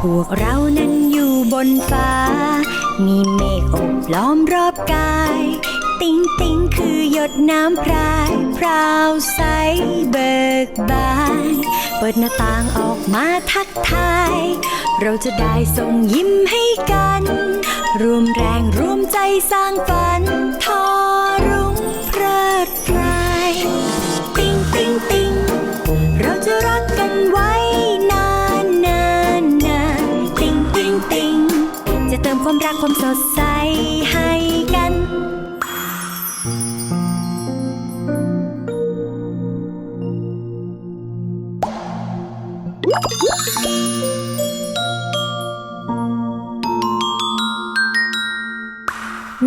พวกเรานั้นอยู่บนฟ้า มีเมฆอบล้อมรอบกาย ติ๊งติ๊งคือหยดน้ำพรายพราวใสเบิกบาน เปิดหน้าต่างออกมาทักทาย เราจะได้ส่งยิ้มให้กัน รวมแรงรวมใจสร้างฝันท ดใสให้กัน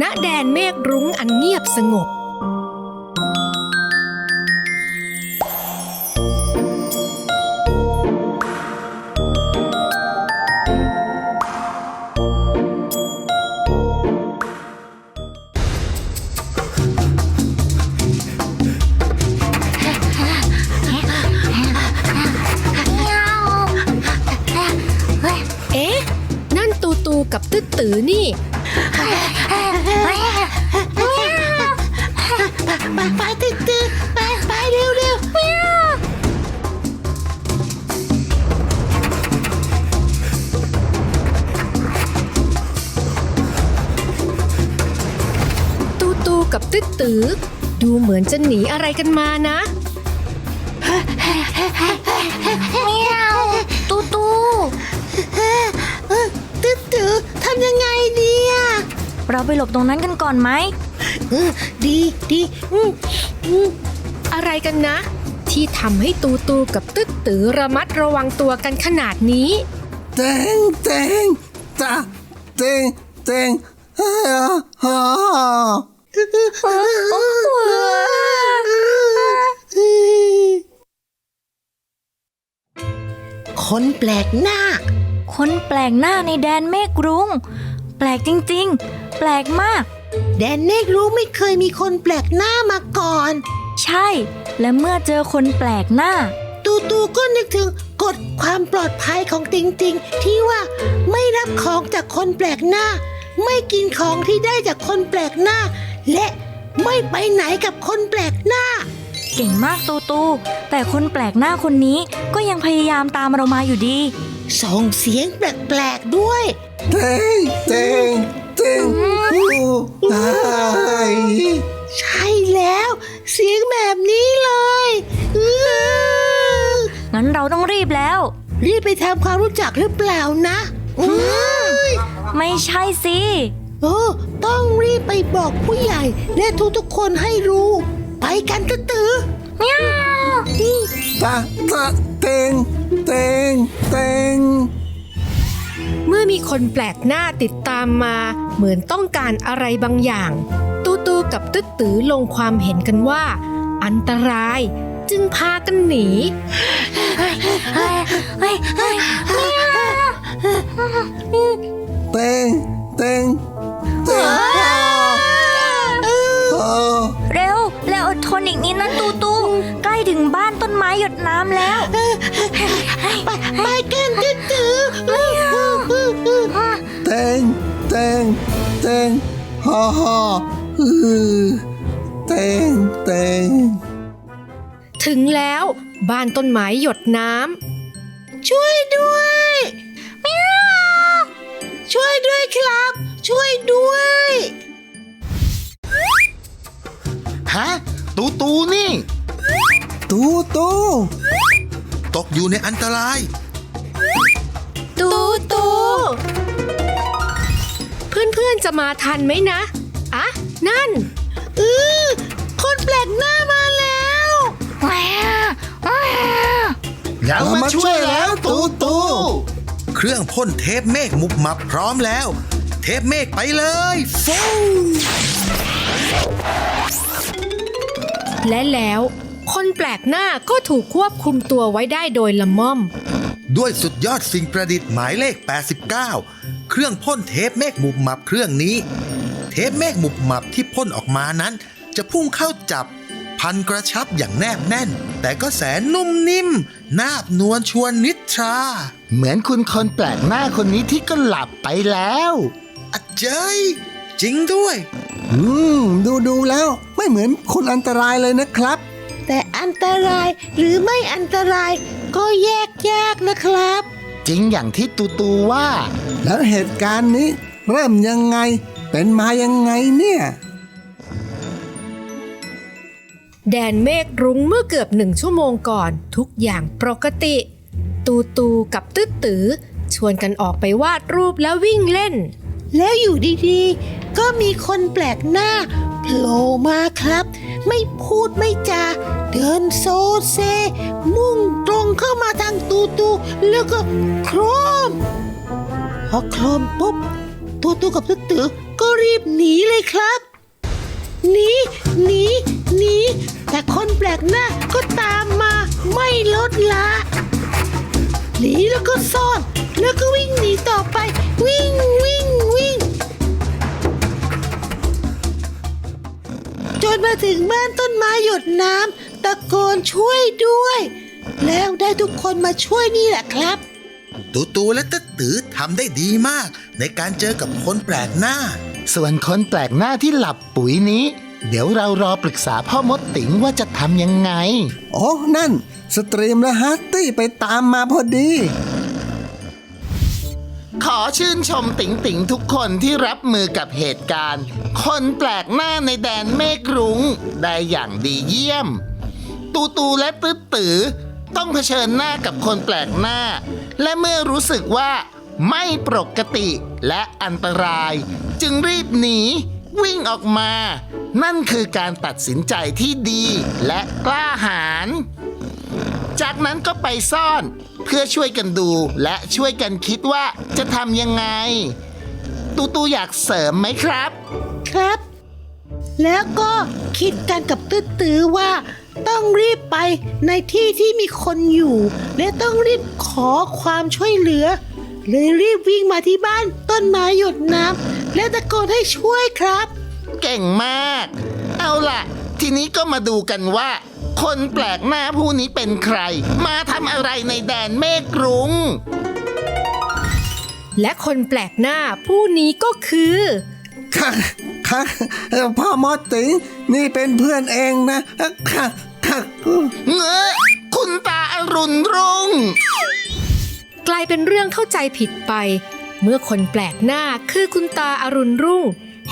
ณแดนเมฆรุ้งอันเงียบสงบ สือนี่ ไปไปตึกตึกไปไปเร็วเร็วตูตูกับตึ๊ดตือ ดูเหมือนจะหนีอะไรกันมานะ เมียวตูตู ตึกตึก เราไปหลบตรงนั้นกันก่อนไหมเออดีดีอืมอืมอะไรกันนะ ที่ทำให้ตูตูกับตึ๊ดตือระมัดระวังตัวกันขนาดนี้ เต็งเต็งตาเต็งเต็งฮ่าฮ่าคนแปลกหน้า คนแปลกหน้าในแดนเมฆรุง้งแปลกจริงๆแปลกมาก แดนเนกรู้ไม่เคยมีคนแปลกหน้ามาก่อน ใช่ และเมื่อเจอคนแปลกหน้า ตูตูก็นึกถึงกฎความปลอดภัยของติงติงที่ว่าไม่รับของจากคนแปลกหน้า ไม่กินของที่ได้จากคนแปลกหน้า และไม่ไปไหนกับคนแปลกหน้า เก่งมากตูตูแต่คนแปลกหน้าคนนี้ก็ยังพยายามตามเรามาอยู่ดี ส่งเสียงแปลกๆด้วย เต็งเต็ง เต็งอู้ไอใช่แล้ว เสียงแบบนี้เลยอื้องั้นเราต้องรีบแล้ว รีบไปทำความรู้จักหรือเปล่านะอื้อไม่ใช่สิ โอ้ต้องรีบไปบอกผู้ใหญ่และทุกๆคนให้รู้ ไปกันตื้อตื้อตาตาเต็งเต็งเต็งเมีคนแปลกหน้าติดตามมา เหมือนต้องการอะไรบางอย่าง ตูตูกับตึ๊ดตือลงความเห็นกันว่า อันตราย จึงพากันหนีเต็งเต็งเต็งเร็วแล้วอดทนอีกนิดนะตูตูใกล้ถึงบ้านต้นไม้หยดน้ำแล้วไปไปกันตื้อตื้อ เต็งเต็งฮ่าฮ่าอือเต็งเต็งถึงแล้วบ้านต้นไม้หยดน้ช่วยด้วยเมียวช่วยด้วยครับ ช่วยด้วยฮะตูตูนี่ ตูตูตกอยู่ในอันตรายำตูตูเพื่ อนๆจะมาทันไหมนะอะนั่นเออคนแปลกหน้ามาแล้วเรามาช่วยแล้วตูตูเครื่องพ่นเทปเมฆมุบมับพร้อมแล้ว เทปเมฆไปเลยฟูและแล้ว คนแปลกหน้าก็ถูกควบคุมตัวไว้ได้โดยละม่อม ด้วยสุดยอดสิ่งประดิษฐ์หมายเลข 89 เครื่องพ่นเทปเมฆมุบมับเครื่องนี้ เทปเมฆมุบมับที่พ่นออกมานั้น จะพุ่งเข้าจับ พันกระชับอย่างแนบแน่น แต่ก็แสนนุ่มนิ่ม นาบนวลชวนนิทรา เหมือนคุณคนแปลกหน้าคนนี้ที่ก็หลับไปแล้วอะเจยจริงด้วย อืม ดูดูแล้วไม่เหมือนคนอันตรายเลยนะครับ แต่อันตรายหรือไม่อันตรายก็แยก ยากนะครับ จริงอย่างที่ตูตูว่า แล้วเหตุการณ์นี้ เริ่มยังไง เป็นมายังไงเนี่ย แดนเมฆรุ้งเมื่อเกือบหนึ่งชั่วโมงก่อน ทุกอย่างปกติ ตูตูกับตื้อตือ ชวนกันออกไปวาดรูปแล้ววิ่งเล่น แล้วอยู่ดีๆ ก็มีคนแปลกหน้าโผล่มาครับ ไม่พูดไม่จา เดินโซเซ มุ่งตรง เข้ามาทางตูตูแล้วก็โครม พอโครมปุ๊บตูตูกับตึกตือก็รีบหนีเลยครับ หนีหนีหนีแต่คนแปลกหน้าก็ตามมาไม่ลดละหนีแล้วก็ซ่อนแล้วก็วิ่งหนีต่อไป วิ่งวิ่งวิ่งจนมาถึงบ้านต้นไม้หยดน้ำตะโกนช่วยด้วย แล้วได้ทุกคนมาช่วยนี่แหละครับ ตูตูและตะตือทำได้ดีมาก ในการเจอกับคนแปลกหน้า ส่วนคนแปลกหน้าที่หลับปุ๋ยนี้ เดี๋ยวเรารอปรึกษาพ่อมดติ๋งว่าจะทำยังไง โอ้นั่น สตรีมและฮาร์ตี้ไปตามมาพอดี ขอชื่นชมติ๋งติ๋งทุกคนที่รับมือกับเหตุการณ์ คนแปลกหน้าในแดนเมฆรุง้งได้อย่างดีเยี่ยม ตูตูและตื้อตือ ต้องเผชิญหน้ากับคนแปลกหน้า และเมื่อรู้สึกว่าไม่ปกติและอันตราย จึงรีบหนี วิ่งออกมา นั่นคือการตัดสินใจที่ดีและกล้าหาญจากนั้นก็ไปซ่อนเพื่อช่วยกันดูและช่วยกันคิดว่าจะทำยังไง ตูตูอยากเสริมไหมครับ ครับ แล้วก็คิดกันกับตื้อตือว่า ต้องรีบไปในที่ที่มีคนอยู่ และต้องรีบขอความช่วยเหลือ เลยรีบวิ่งมาที่บ้านต้นไม้หยดน้ำและตะโกนให้ช่วยครับ เก่งมาก เอาล่ะ ทีนี้ก็มาดูกันว่า คนแปลกหน้าผู้นี้เป็นใคร มาทำอะไรในแดนเมฆกรุงและคนแปลกหน้าผู้นี้ก็คือค่ะค่ะเอ่อพ่อมอติงนี่เป็นเพื่อนเองนะค่ะ ค่ะเงอะคุณตาอรุณรุ่ง กลายเป็นเรื่องเข้าใจผิดไป เมื่อคนแปลกหน้าคือคุณตาอรุณรุ่ง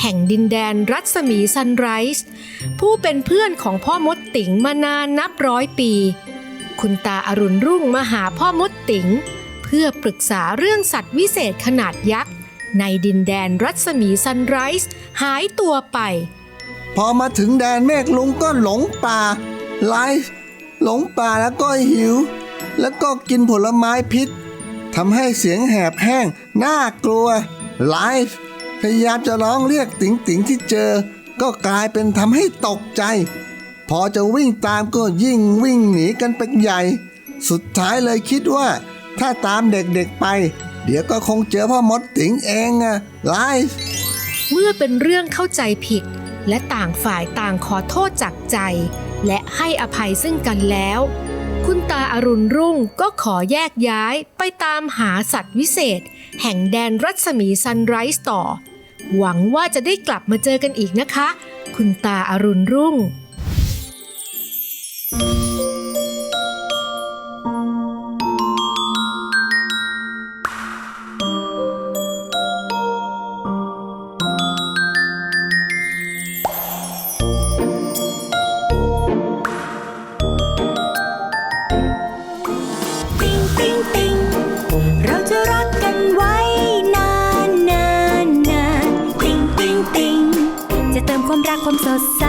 แห่งดินแดนรัศมีซันไรส์ผู้เป็นเพื่อนของพ่อมดติ๋งมานานนับร้อยปี คุณตาอรุณรุ่งมาหาพ่อมดติ๋ง เพื่อปรึกษาเรื่องสัตว์วิเศษขนาดยักษ์ในดินแดนรัศมีซันไรส์หายตัวไป พอมาถึงแดนเมฆลุงก็หลงป่า ไลฟ์หลงป่าแล้วก็หิว แล้วก็กินผลไม้พิษทำให้เสียงแหบแห้งน่ากลัวไลฟ์พยายามจะร้องเรียกติ๋งติ๋งที่เจอ ก็กลายเป็นทำให้ตกใจ พอจะวิ่งตามก็ยิ่งวิ่งหนีกันเป็นใหญ่ สุดท้ายเลยคิดว่า ถ้าตามเด็กๆไป เดี๋ยวก็คงเจอพ่อมดติ๋งเองอะไลฟ์เมื่อเป็นเรื่องเข้าใจผิด และต่างฝ่ายต่างขอโทษจากใจ และให้อภัยซึ่งกันแล้ว คุณตาอรุณรุ่งก็ขอแยกย้ายไปตามหาสัตว์วิเศษ แห่งแดนรัศมีซันไรส์ต่อ หวังว่าจะได้กลับมาเจอกันอีกนะคะ คุณตาอรุณรุ่งา